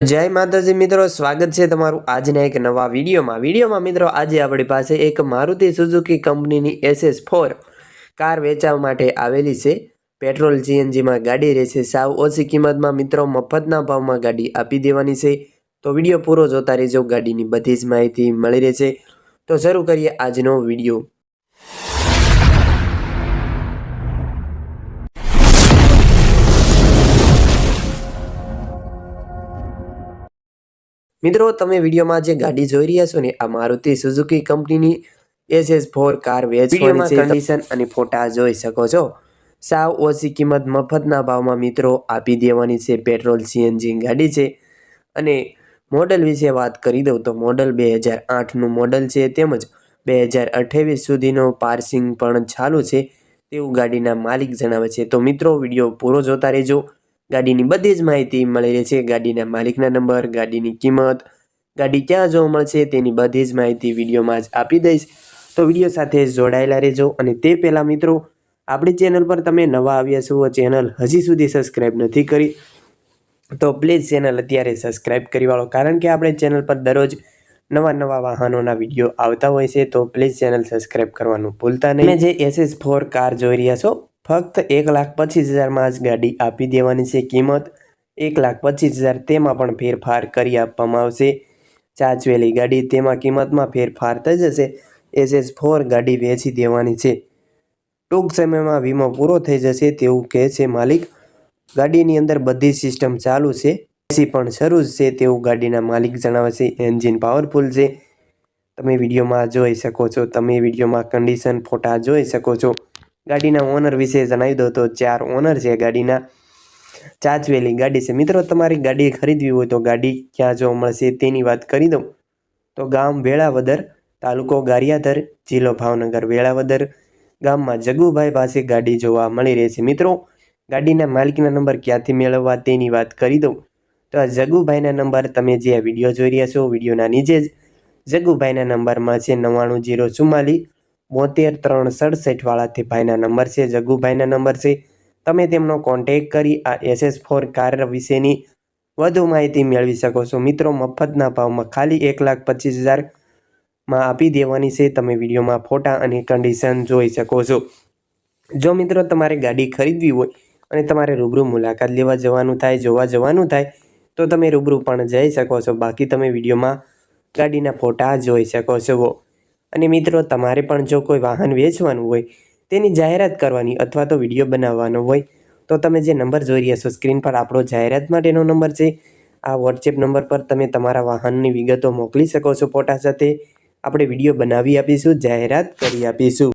જય માતાજી મિત્રો, સ્વાગત છે તમારું આજના એક નવા વિડીયોમાં. વિડીયોમાં મિત્રો, આજે આપણી પાસે એક મારુતિ સુઝુકી કંપનીની એસએસ ફોર કાર વેચાવ માટે આવેલી છે. પેટ્રોલ જીએનજીમાં ગાડી રહેશે. સાવ ઓછી કિંમતમાં મિત્રો, મફતના ભાવમાં ગાડી આપી દેવાની છે. તો વીડિયો પૂરો જોતા રહેજો. ગાડીની બધી જ માહિતી મળી રહેશે. તો શરૂ કરીએ આજનો વીડિયો. મિત્રો તમે વિડીયોમાં જે ગાડી જોઈ રહ્યા છો ને આ મારુતિ સુઝુકી કંપનીની એસએસ ફોર કાર છે. કન્ડિશન અને ફોટા જોઈ શકો છો. સાવ ઓછી કિંમત મફતના ભાવમાં મિત્રો આપી દેવાની છે પેટ્રોલ સીએનજી ગાડી છે. અને મોડલ વિશે વાત કરી દઉં તો મોડલ બે હજાર આઠનું મોડલ છે. તેમજ બે હજાર અઠ્યાવીસ સુધીનો પાર્સિંગ પણ ચાલુ છે. તેવું ગાડીના માલિક જણાવે છે. તો મિત્રો વીડિયો પૂરો જોતા રહેજો. ગાડીની બધી જ માહિતી મળી રહે છે. ગાડીના માલિકના નંબર, ગાડીની કિંમત, ગાડી ક્યાં જોવા મળશે તેની બધી જ માહિતી વિડીયોમાં જ આપી દઈશ. તો વીડિયો સાથે જોડાયેલા રહેજો અને તે પહેલાં મિત્રો, આપણી ચેનલ પર તમે નવા આવ્યા છો ચેનલ હજી સુધી સબસ્ક્રાઈબ નથી કરી, તો પ્લીઝ ચેનલ અત્યારે સબસ્ક્રાઈબ કરી વાળો. કારણ કે આપણે ચેનલ પર દરરોજ નવા નવા વાહનોના વીડિયો આવતા હોય છે, તો પ્લીઝ ચેનલ સબસ્ક્રાઈબ કરવાનું ભૂલતા નહીં. જે એસએસ ફોર કાર જોઈ રહ્યા છો ફક્ત એક લાખ પચીસ હજારમાં જ ગાડી આપી દેવાની છે. કિંમત એક લાખ પચીસ હજાર તેમાં પણ ફેરફાર કરી આપવામાં આવશે. ચાચવેલી ગાડી તેમાં કિંમતમાં ફેરફાર થઈ જશે. એસએસ ફોર ગાડી વેચી દેવાની છે. ટૂંક સમયમાં વીમો પૂરો થઈ જશે તેવું કહે છે માલિક. ગાડીની અંદર બધી સિસ્ટમ ચાલુ છે. એસી પણ શરૂ જ છે તેવું ગાડીના માલિક જણાવે છે. એન્જિન પાવરફુલ છે. તમે વિડીયોમાં જોઈ શકો છો. તમે વિડીયોમાં કન્ડિશન, ફોટા જોઈ શકો છો. ગાડીના ઓનર વિશે જણાવી દો તો ચાર ઓનર છે ગાડીના. ચાચવેલી ગાડી છે. મિત્રો, તમારી ગાડી ખરીદવી હોય તો ગાડી ક્યાં જોવા મળશે તેની વાત કરી દઉં. તો ગામ વેળાવદર તાલુકો ગારિયાધર, જિલ્લો ભાવનગર વેળાવદર ગામમાં જગુભાઈ પાસે ગાડી જોવા મળી રહે છે. મિત્રો, ગાડીના માલિકના નંબર ક્યાંથી મેળવવા તેની વાત કરી દઉં. તો આ જગુભાઈના નંબર તમે જે આ વીડિયો જોઈ રહ્યા છો, વિડીયોના નીચે જ જગુભાઈના નંબરમાં છે નવ્વાણું જીરો ચુમ્માલીસ બોતેર ત્રણ સડસઠ વાળાથી ભાઈના નંબર છે, જગુભાઈના નંબર છે. તમે તેમનો કોન્ટેક કરી આ એસએસ ફોર કાર વિશેની વધુ માહિતી મેળવી શકો છો. મિત્રો, મફતના ભાવમાં ખાલી એક લાખ પચીસ હજારમાં આપી દેવાની છે. તમે વિડીયોમાં ફોટા અને કન્ડિશન જોઈ શકો છો. જો મિત્રો, તમારે ગાડી ખરીદવી હોય અને તમારે રૂબરૂ મુલાકાત લેવા જવાનું થાય, જોવા જવાનું થાય, તો તમે રૂબરૂ પણ જઈ શકો છો. બાકી તમે વિડીયોમાં ગાડીના ફોટા જોઈ શકો છો. અને મિત્રો, તમારે પણ જો કોઈ વાહન વેચવાનું હોય, તેની જાહેરાત કરવાની અથવા તો વીડિયો બનાવવાનો હોય, તો તમે જે નંબર જોઈ રહ્યા છો, સ્ક્રીન પર આપણો જાહેરાત માટેનો નંબર છે. આ વોટ્સએપ નંબર પર તમે તમારા વાહનની વિગતો મોકલી શકો છો ફોટા સાથે. આપણે વીડિયો બનાવી આપીશું, જાહેરાત કરી આપીશું.